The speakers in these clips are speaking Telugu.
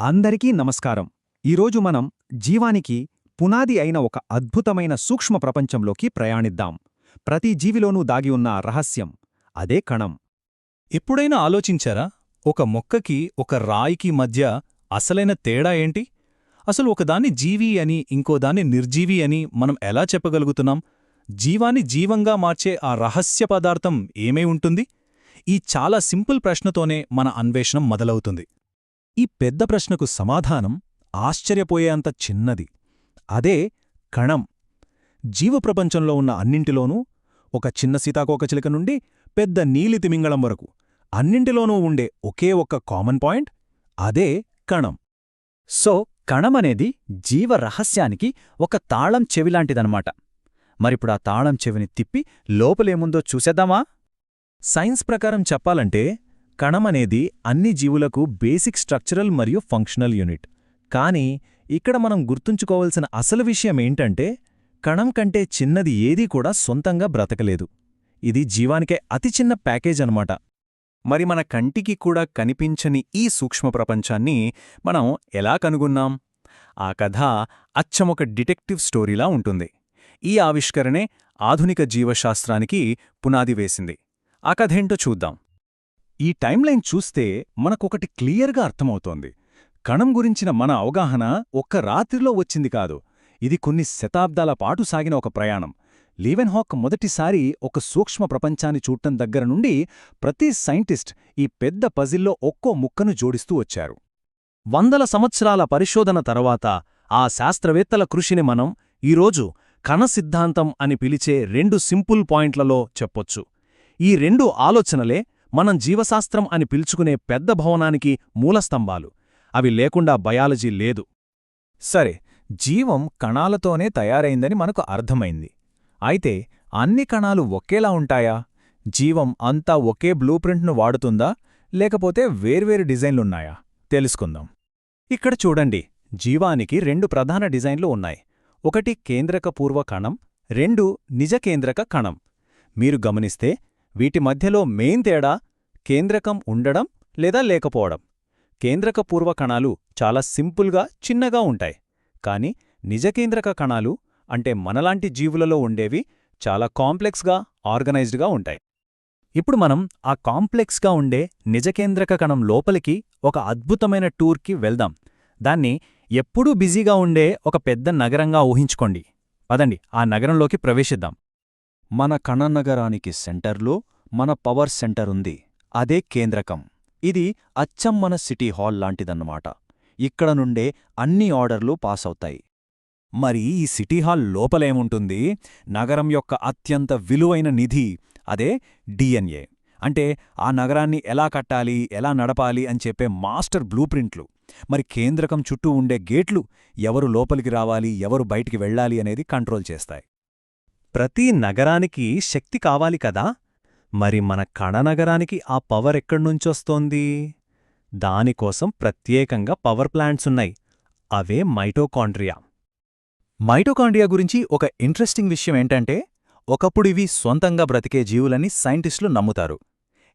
అందరికీ నమస్కారం. ఈరోజు మనం జీవానికి పునాది అయిన ఒక అద్భుతమైన సూక్ష్మ ప్రపంచంలోకి ప్రయాణిద్దాం. ప్రతి జీవిలోనూ దాగి ఉన్న రహస్యం అదే కణం. ఎప్పుడైనా ఆలోచించారా? ఒక మొక్కకి ఒక రాయికి మధ్య అసలైన తేడా ఏంటి? అసలు ఒకదాన్ని జీవి అని ఇంకోదాన్ని నిర్జీవి అని మనం ఎలా చెప్పగలుగుతున్నాం? జీవాన్ని జీవంగా మార్చే ఆ రహస్య పదార్థం ఏమై ఉంటుంది? ఈ చాలా సింపుల్ ప్రశ్నతోనే మన అన్వేషణం మొదలవుతుంది. ఈ పెద్ద ప్రశ్నకు సమాధానం ఆశ్చర్యపోయేంత చిన్నది. అదే కణం. జీవప్రపంచంలో ఉన్న అన్నింటిలోనూ ఒక చిన్న సీతాకోకచిలిక నుండి పెద్ద నీలి తిమింగళం వరకు అన్నింటిలోనూ ఉండే ఒకే ఒక్క కామన్ పాయింట్ అదే కణం. సో కణమనేది జీవ రహస్యానికి ఒక తాళం చెవిలాంటిదనమాట మరిప్పుడు ఆ తాళం చెవిని తిప్పి లోపలేముందో చూసేద్దామా? సైన్స్ ప్రకారం చెప్పాలంటే కణమనేది అన్ని జీవులకు బేసిక్ స్ట్రక్చరల్ మరియు ఫంక్షనల్ యూనిట్. కానీ ఇక్కడ మనం గుర్తుంచుకోవలసిన అసలు విషయమేంటంటే కణం కంటే చిన్నది ఏదీ కూడా సొంతంగా బ్రతకలేదు. ఇది జీవానికే అతి చిన్న ప్యాకేజ్ అనమాట మరి మన కంటికి కూడా కనిపించని ఈ సూక్ష్మ ప్రపంచాన్ని మనం ఎలా కనుగొన్నాం? ఆ కథ అచ్చమొక డిటెక్టివ్ స్టోరీలా ఉంటుంది. ఈ ఆవిష్కరణే ఆధునిక జీవశాస్త్రానికి పునాది వేసింది. ఆ కథేంటో చూద్దాం. ఈ టైంలైన్ చూస్తే మనకొకటి క్లియర్గా అర్థమవుతోంది. కణం గురించిన మన అవగాహన ఒక్క రాత్రిలో వచ్చింది కాదు. ఇది కొన్ని శతాబ్దాల పాటు సాగిన ఒక ప్రయాణం. లీవెన్హాక్ మొదటిసారి ఒక సూక్ష్మ ప్రపంచాన్ని చూడటం దగ్గర నుండి ప్రతి సైంటిస్ట్ ఈ పెద్ద పజిల్లో ఒక్కో ముక్కను జోడిస్తూ వచ్చారు. వందల సంవత్సరాల పరిశోధన తర్వాత ఆ శాస్త్రవేత్తల కృషిని మనం ఈరోజు కణ సిద్ధాంతం అని పిలిచే రెండు సింపుల్ పాయింట్లలో చెప్పొచ్చు. ఈ రెండు ఆలోచనలే మనం జీవశాస్త్రం అని పిలుచుకునే పెద్ద భవనానికి మూలస్తంభాలు. అవి లేకుండా బయాలజీ లేదు. సరే జీవం కణాలతోనే తయారైందని మనకు అర్థమైంది. అయితే అన్ని కణాలు ఒకేలా ఉంటాయా? జీవం అంతా ఒకే బ్లూ ప్రింట్ను వాడుతుందా? లేకపోతే వేర్వేరు డిజైన్లున్నాయా? తెలుసుకుందాం. ఇక్కడ చూడండి జీవానికి రెండు ప్రధాన డిజైన్లు ఉన్నాయి. ఒకటి కేంద్రక పూర్వ కణం రెండు నిజకేంద్రక కణం. మీరు గమనిస్తే వీటి మధ్యలో మెయిన్ తేడా కేంద్రకం ఉండడం లేదా లేకపోవడం. కేంద్రక పూర్వ కణాలు చాలా సింపుల్గా చిన్నగా ఉంటాయి. కాని నిజకేంద్రక కణాలు అంటే మనలాంటి జీవులలో ఉండేవి చాలా కాంప్లెక్స్గా ఆర్గనైజ్డ్గా ఉంటాయి. ఇప్పుడు మనం ఆ కాంప్లెక్స్గా ఉండే నిజకేంద్రక కణం లోపలికి ఒక అద్భుతమైన టూర్కి వెళ్దాం. దాన్ని ఎప్పుడూ బిజీగా ఉండే ఒక పెద్ద నగరంగా ఊహించుకోండి. పదండి ఆ నగరంలోకి ప్రవేశిద్దాం. మన కణనగరానికి సెంటర్లో మన పవర్ సెంటర్ ఉంది. అదే కేంద్రకం. ఇది అచ్చం మన సిటీ హాల్ లాంటిదన్నమాట. ఇక్కడ నుండే అన్ని ఆర్డర్లు పాసవుతాయి. మరి ఈ సిటీ హాల్ లోపలేముంటుంది? నగరం యొక్క అత్యంత విలువైన నిధి అదే డిఎన్ఏ అంటే ఆ నగరాన్ని ఎలా కట్టాలి ఎలా నడపాలి అని చెప్పే మాస్టర్ బ్లూప్రింట్లు మరి కేంద్రకం చుట్టూ ఉండే గేట్లు ఎవరు లోపలికి రావాలి ఎవరు బయటికి వెళ్ళాలి అనేది కంట్రోల్ చేస్తాయి. ప్రతి నగరానికి శక్తి కావాలి కదా? మరి మన కణనగరానికి ఆ పవర్ ఎక్కడ్నుంచొస్తోంది? దానికోసం ప్రత్యేకంగా పవర్ ప్లాంట్సున్నాయి అవే మైటోకాండ్రియా. మైటోకాండ్రియా గురించి ఒక ఇంట్రెస్టింగ్ విషయం ఏంటంటే ఒకప్పుడివి స్వంతంగా బ్రతికే జీవులని సైంటిస్టులు నమ్ముతారు.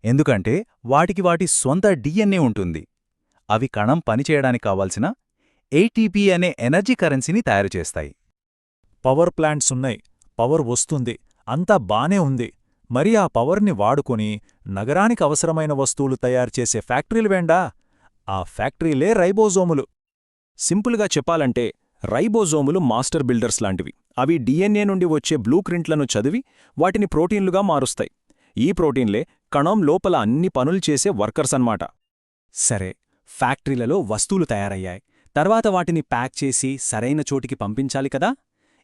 ఎందుకంటే వాటికి వాటి స్వంత డిఎన్ఏ ఉంటుంది. అవి కణం పనిచేయడానికి కావాల్సిన ఏటీపీ అనే ఎనర్జీ కరెన్సీని తయారు చేస్తాయి. పవర్ ప్లాంట్స్ ఉన్నాయి. పవర్ వస్తుంది. అంతా బానే ఉంది. మరి ఆ పవర్ని వాడుకొని నగరానికి అవసరమైన వస్తువులు తయారుచేసే ఫ్యాక్టరీలు వేండా? ఆ ఫ్యాక్టరీలే రైబోజోములు. సింపుల్గా చెప్పాలంటే రైబోజోములు మాస్టర్ బిల్డర్స్ లాంటివి. అవి డిఎన్ఏ నుండి వచ్చే బ్లూ ప్రింట్లను చదివి వాటిని ప్రోటీన్లుగా మారుస్తాయి. ఈ ప్రోటీన్లే కణం లోపల అన్ని పనులు చేసే వర్కర్స్ అన్నమాట. సరే ఫ్యాక్టరీలలో వస్తువులు తయారయ్యాయి. తర్వాత వాటిని ప్యాక్ చేసి సరైన చోటికి పంపించాలి కదా?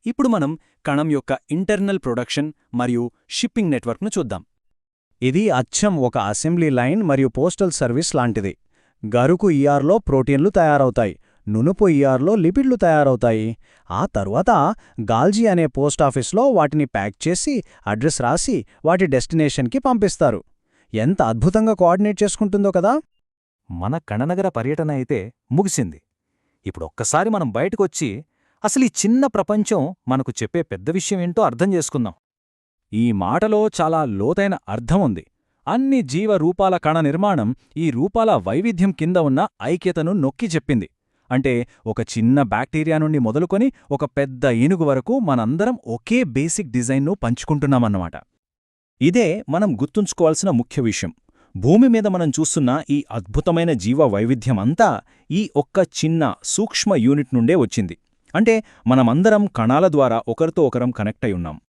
ఇప్పుడు మనం కణం యొక్క ఇంటర్నల్ ప్రొడక్షన్ మరియు షిప్పింగ్ నెట్వర్క్ను చూద్దాం. ఇది అచ్చం ఒక అసెంబ్లీ లైన్ మరియు పోస్టల్ సర్వీస్ లాంటిది. గరుకు ఈఆర్లో ప్రోటీన్లు తయారవుతాయి. నునుపు ఈఆర్లో లిపిడ్లు తయారవుతాయి. ఆ తరువాత గాల్జీ అనే పోస్టాఫీస్లో వాటిని ప్యాక్ చేసి అడ్రస్ రాసి వాటి డెస్టినేషన్కి పంపిస్తారు. ఎంత అద్భుతంగా కోఆర్డినేట్ చేసుకుంటుందో కదా! మన కణనగర పర్యటన అయితే ముగిసింది. ఇప్పుడు ఒక్కసారి మనం బయటకొచ్చి అసలు ఈ చిన్న ప్రపంచం మనకు చెప్పే పెద్ద విషయం ఏంటో అర్థం చేసుకుందాం. ఈ మాటలో చాలా లోతైన అర్థం ఉంది. అన్ని జీవరూపాల కణ నిర్మాణం ఈ రూపాల వైవిధ్యం కింద ఉన్న ఐక్యతను నొక్కి చెప్పింది. అంటే ఒక చిన్న బ్యాక్టీరియా నుండి మొదలుకొని ఒక పెద్ద ఏనుగు వరకు మనందరం ఒకే బేసిక్ డిజైన్ను పంచుకుంటున్నామన్నమాట. ఇదే మనం గుర్తుంచుకోవాల్సిన ముఖ్య విషయం. భూమి మీద మనం చూస్తున్న ఈ అద్భుతమైన జీవ వైవిధ్యమంతా ఈ ఒక్క చిన్న సూక్ష్మ యూనిట్ నుండే వచ్చింది. అంటే మనమందరం కణాల ద్వారా ఒకరితో ఒకరం కనెక్ట్ అయి ఉన్నాం.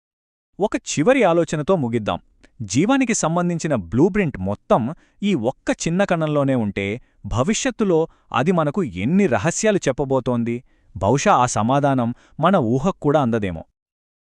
ఒక చివరి ఆలోచనతో ముగిద్దాం. జీవానికి సంబంధించిన బ్లూప్రింట్ మొత్తం ఈ ఒక్క చిన్న కణంలోనే ఉంటే భవిష్యత్తులో అది మనకు ఎన్ని రహస్యాలు చెప్పబోతోంది? బహుశా ఆ సమాధానం మన ఊహక్కూడా అందదేమో.